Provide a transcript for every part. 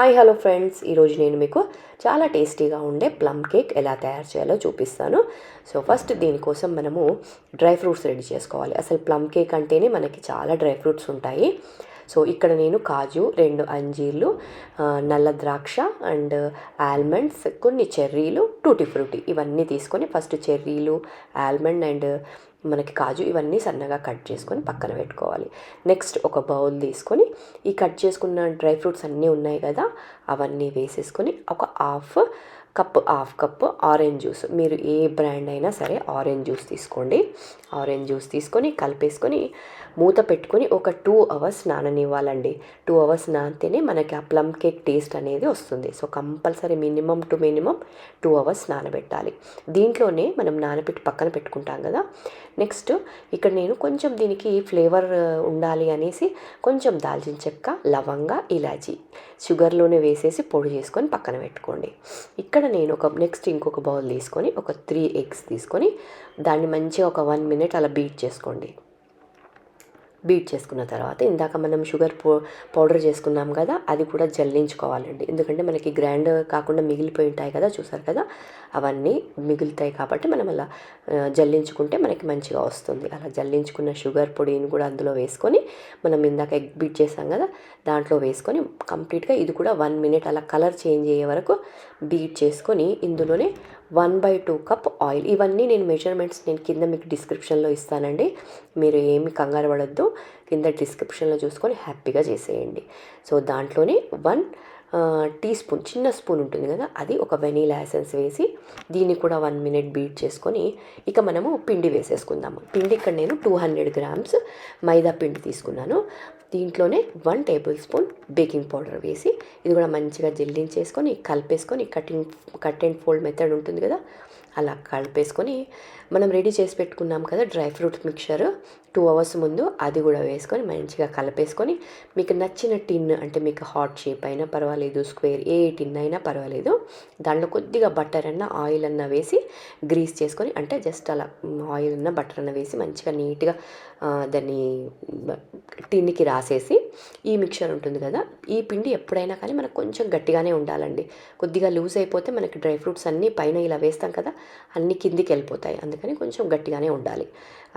Hi hello friends ఈరోజు నేను మీకు చాలా టేస్టీగా ఉండే ప్లమ్ కేక్ ఎలా తయారు చేయాలో చూపిస్తాను. సో ఫస్ట్ దీనికోసం మనము డ్రై ఫ్రూట్స్ రెడీ చేసుకోవాలి. అసలు ప్లమ్ కేక్ అంటేనే మనకి చాలా డ్రై ఫ్రూట్స్ ఉంటాయి. సో ఇక్కడ నేను కాజు రెండు అంజీర్లు నల్ల ద్రాక్ష అండ్ ఆల్మండ్స్ కొన్ని చెర్రీలు టూటీ ఫ్రూటీ ఇవన్నీ తీసుకొని ఫస్ట్ చెర్రీలు ఆల్మండ్ అండ్ మనకి కాజు ఇవన్నీ సన్నగా కట్ చేసుకొని పక్కన పెట్టుకోవాలి. నెక్స్ట్ ఒక బౌల్ తీసుకొని ఈ కట్ చేసుకున్న డ్రై ఫ్రూట్స్ అన్నీ ఉన్నాయి కదా అవన్నీ వేసేసుకొని ఒక half cup half cup orange juice. మీరు ఏ బ్రాండ్ అయినా సరే ఆరెంజ్ జ్యూస్ తీసుకోండి. ఆరెంజ్ జ్యూస్ తీసుకొని కలిపేసుకొని మూత పెట్టుకొని ఒక టూ అవర్స్ నాననివ్వాలండి. టూ అవర్స్ నానితేనే మనకి ఆ ప్లమ్ కేక్ టేస్ట్ అనేది వస్తుంది. So compulsory minimum two minimum two hours నానబెట్టాలి. దీంట్లోనే మనం నానబెట్టి పక్కన పెట్టుకుంటాం కదా. నెక్స్ట్ ఇక్కడ నేను కొంచెం దీనికి ఫ్లేవర్ ఉండాలి అనేసి కొంచెం దాల్చిన చెక్క లవంగ ఇలాచి షుగర్లోనే వేసేసి పొడి చేసుకొని పక్కన పెట్టుకోండి. ఇక్కడ నేను ఒక నెక్స్ట్ ఇంకొక బౌల్ తీసుకొని ఒక త్రీ ఎగ్స్ తీసుకొని దాన్ని మంచిగా ఒక వన్ మినిట్ అలా బీట్ చేసుకోండి. బీట్ చేసుకున్న తర్వాత ఇందాక మనం షుగర్ పౌ పౌడర్ చేసుకున్నాం కదా అది కూడా జల్లించుకోవాలండి. ఎందుకంటే మనకి గ్రైండ్ కాకుండా మిగిలిపోయి ఉంటాయి కదా చూసారు కదా? అవన్నీ మిగులుతాయి కాబట్టి మనం అలా జల్లించుకుంటే మనకి మంచిగా వస్తుంది. అలా జల్లించుకున్న షుగర్ పొడిని కూడా అందులో వేసుకొని మనం ఇందాక ఎగ్ బీట్ చేసాం కదా దాంట్లో వేసుకొని కంప్లీట్గా ఇది కూడా వన్ మినిట్ అలా కలర్ చేంజ్ అయ్యే వరకు బీట్ చేసుకొని ఇందులోనే one by two cup oil. ఇవన్నీ నేను మెజర్మెంట్స్ నేను కింద మీకు డిస్క్రిప్షన్లో ఇస్తానండి. మీరు ఏమి కంగారు పడద్దు. కింద డిస్క్రిప్షన్లో చూసుకొని హ్యాపీగా చేసేయండి. సో దాంట్లోనే వన్ టీ స్పూన్ చిన్న స్పూన్ ఉంటుంది కదా అది ఒక వెనీలా ఎసెన్స్ వేసి దీన్ని కూడా వన్ మినిట్ బీట్ చేసుకొని ఇక మనము పిండి వేసేసుకుందాము. పిండి ఇక్కడ నేను టూ హండ్రెడ్ గ్రామ్స్ మైదా పిండి తీసుకున్నాను. దీంట్లోనే one tablespoon baking powder వేసి ఇది కూడా మంచిగా జల్లించేసుకొని కలిపేసుకొని cutting cut and fold method ఉంటుంది కదా అలా కలిపేసుకొని మనం రెడీ చేసి పెట్టుకున్నాం కదా dry fruit mixture two hours ముందు అది కూడా వేసుకొని మంచిగా కలిపేసుకొని మీకు నచ్చిన టిన్ అంటే మీకు హాట్ షేప్ అయినా పర్వాలేదు స్క్వేర్ ఏ టిన్ అయినా పర్వాలేదు దాంట్లో కొద్దిగా బటర్ అన్న ఆయిల్ అన్న వేసి గ్రీస్ చేసుకొని అంటే జస్ట్ అలా ఆయిల్ అన్న బటర్ అన్న వేసి మంచిగా నీట్గా దాన్ని టిన్కి రాసేసి ఈ మిక్చర్ ఉంటుంది కదా ఈ పిండి ఎప్పుడైనా కానీ మనకు కొంచెం గట్టిగానే ఉండాలండి. కొద్దిగా లూజ్ అయిపోతే మనకి డ్రై ఫ్రూట్స్ అన్నీ పైన ఇలా వేస్తాం కదా అన్ని కిందికి వెళ్ళిపోతాయి అందుకని కొంచెం గట్టిగానే ఉండాలి.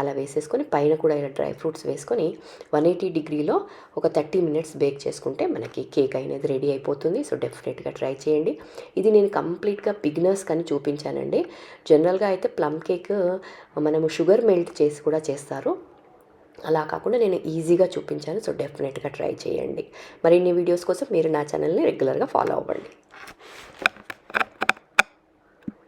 అలా వేసేసుకొని పైన కూడా ఇలా డ్రై ఫ్రూట్స్ వేసుకొని వన్ ఎయిటీ డిగ్రీలో ఒక థర్టీ మినిట్స్ బేక్ చేసుకుంటే మనకి కేక్ అనేది రెడీ అయిపోతుంది. సో డెఫినెట్గా ట్రై చేయండి. ఇది నేను కంప్లీట్గా బిగినర్స్ కానీ చూపించానండి. జనరల్గా అయితే ప్లమ్ కేక్ మనము షుగర్ మెల్ట్ చేసి కూడా చేస్తారు. అలా కాకుండా నేను ఈజీగా చూపించాను. సో డెఫినెట్గా ట్రై చేయండి. మరిన్ని వీడియోస్ కోసం మీరు నా ఛానల్ని రెగ్యులర్గా ఫాలో అవ్వండి.